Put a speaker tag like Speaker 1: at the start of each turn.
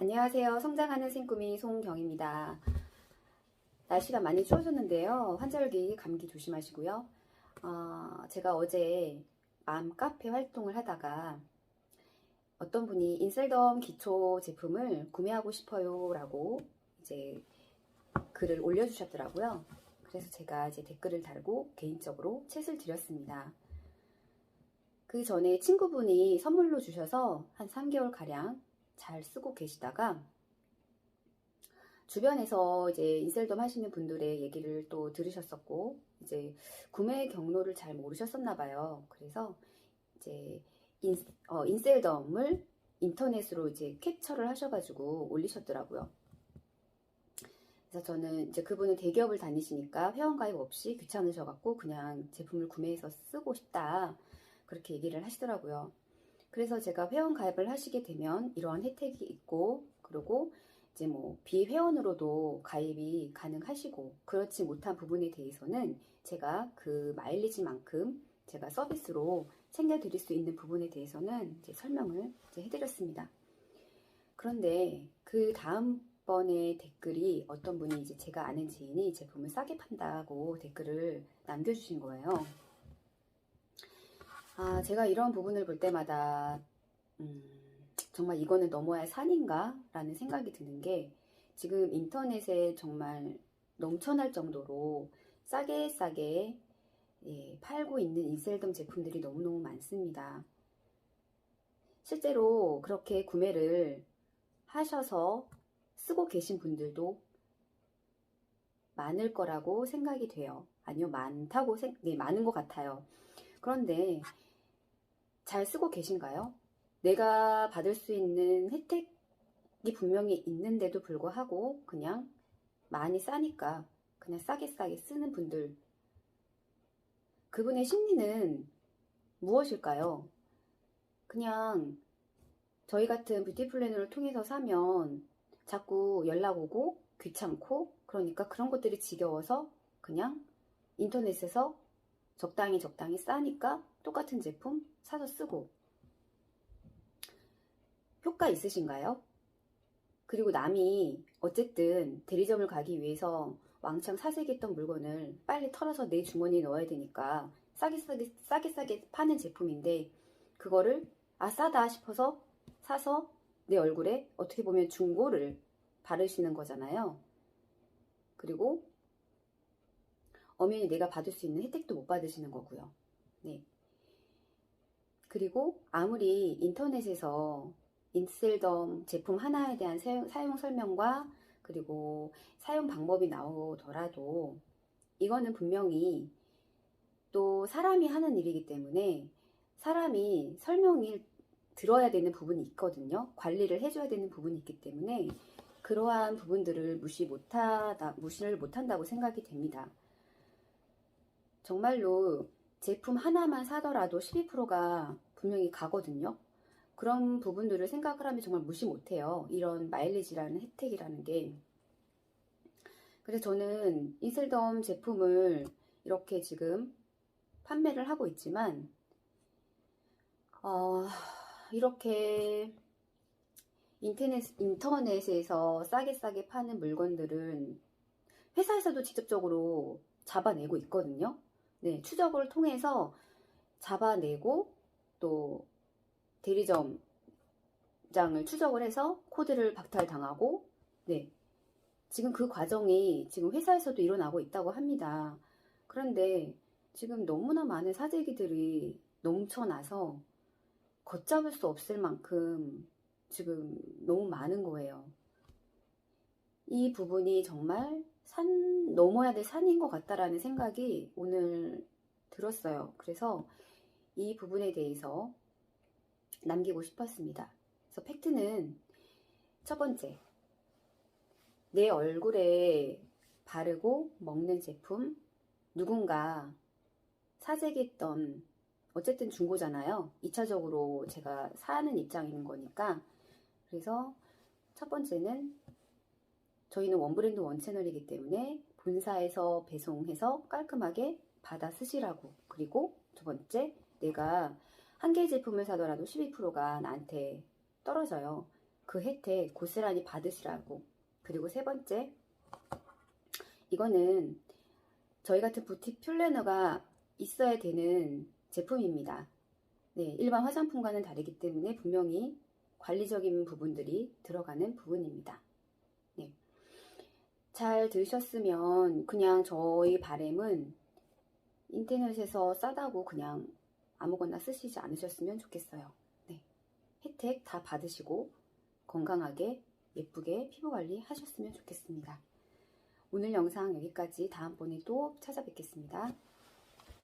Speaker 1: 안녕하세요. 성장하는 생꾸미 송경입니다. 날씨가 많이 추워졌는데요. 환절기 감기 조심하시고요. 어, 제가 어제 맘 카페 활동을 하다가 어떤 분이 인셀덤 기초 제품을 구매하고 싶어요 라고 이제 글을 올려주셨더라고요. 그래서 제가 이제 댓글을 달고 개인적으로 챗을 드렸습니다. 그 전에 친구분이 선물로 주셔서 한 3개월 가량 잘 쓰고 계시다가 주변에서 이제 인셀덤 하시는 분들의 얘기를 또 들으셨었고 이제 구매 경로를 잘 모르셨었나 봐요. 그래서 이제 인, 어, 인셀덤을 인터넷으로 이제 캡처를 하셔가지고 올리셨더라고요. 그래서 저는 이제 그분은 대기업을 다니시니까 회원가입 없이 귀찮으셔갖고 그냥 제품을 구매해서 쓰고 싶다 그렇게 얘기를 하시더라고요. 그래서 제가 회원 가입을 하시게 되면 이러한 혜택이 있고 그리고 이제 뭐 비회원으로도 가입이 가능하시고 그렇지 못한 부분에 대해서는 제가 그 마일리지만큼 제가 서비스로 챙겨드릴 수 있는 부분에 대해서는 이제 설명을 이제 해드렸습니다. 그런데 그 다음번에 댓글이 어떤 분이 이제 제가 아는 지인이 제품을 싸게 판다고 댓글을 남겨주신 거예요. 아, 제가 이런 부분을 볼 때마다, 음, 정말 이거는 넘어야 산인가? 라는 생각이 드는 게, 지금 인터넷에 정말 넘쳐날 정도로 싸게 싸게 예, 팔고 있는 인셀덤 제품들이 너무너무 많습니다. 실제로 그렇게 구매를 하셔서 쓰고 계신 분들도 많을 거라고 생각이 돼요. 아니요, 많다고 생, 네, 많은 것 같아요. 그런데 잘 쓰고 계신가요? 내가 받을 수 있는 혜택이 분명히 있는데도 불구하고 그냥 많이 싸니까 그냥 싸게 싸게 쓰는 분들 그분의 심리는 무엇일까요? 그냥 저희 같은 뷰티 플래너를 통해서 사면 자꾸 연락 오고 귀찮고 그러니까 그런 것들이 지겨워서 그냥 인터넷에서 적당히 적당히 싸니까 똑같은 제품 사서 쓰고 효과 있으신가요? 그리고 남이 어쨌든 대리점을 가기 위해서 왕창 사색했던 물건을 빨리 털어서 내 주머니에 넣어야 되니까 싸게 싸게 싸게 싸게 파는 제품인데 그거를 아 싸다 싶어서 사서 내 얼굴에 어떻게 보면 중고를 바르시는 거잖아요. 그리고 엄연히 내가 받을 수 있는 혜택도 못 받으시는 거고요. 네. 그리고 아무리 인터넷에서 인셀덤 제품 하나에 대한 사용 설명과 그리고 사용 방법이 나오더라도 이거는 분명히 또 사람이 하는 일이기 때문에 사람이 설명을 들어야 되는 부분이 있거든요. 관리를 해줘야 되는 부분이 있기 때문에 그러한 부분들을 무시 못하다, 무시를 못한다고 생각이 됩니다. 정말로 제품 하나만 사더라도 12%가 분명히 가거든요. 그런 부분들을 생각을 하면 정말 무시 못해요. 이런 마일리지라는 혜택이라는 게. 그래서 저는 인셀덤 제품을 이렇게 지금 판매를 하고 있지만, 어, 이렇게 인터넷, 인터넷에서 싸게 싸게 파는 물건들은 회사에서도 직접적으로 잡아내고 있거든요. 네, 추적을 통해서 잡아내고 또 대리점장을 추적을 해서 코드를 박탈당하고 네, 지금 그 과정이 지금 회사에서도 일어나고 있다고 합니다. 그런데 지금 너무나 많은 사재기들이 넘쳐나서 걷잡을 수 없을 만큼 지금 너무 많은 거예요. 이 부분이 정말 산, 넘어야 될 산인 것 같다라는 생각이 오늘 들었어요. 그래서 이 부분에 대해서 남기고 싶었습니다. 그래서 팩트는 첫 번째, 내 얼굴에 바르고 먹는 제품, 누군가 사재기했던, 어쨌든 중고잖아요. 2차적으로 제가 사는 입장인 거니까. 그래서 첫 번째는 저희는 원브랜드 원채널이기 때문에 본사에서 배송해서 깔끔하게 받아 쓰시라고. 그리고 두 번째, 내가 한 개의 제품을 사더라도 12%가 나한테 떨어져요. 그 혜택 고스란히 받으시라고. 그리고 세 번째, 이거는 저희 같은 부틱 플래너가 있어야 되는 제품입니다. 네, 일반 화장품과는 다르기 때문에 분명히 관리적인 부분들이 들어가는 부분입니다. 네. 잘 들으셨으면 그냥 저희 바램은 인터넷에서 싸다고 그냥 아무거나 쓰시지 않으셨으면 좋겠어요. 네. 혜택 다 받으시고 건강하게 예쁘게 피부 관리 하셨으면 좋겠습니다. 오늘 영상 여기까지 다음번에 또 찾아뵙겠습니다.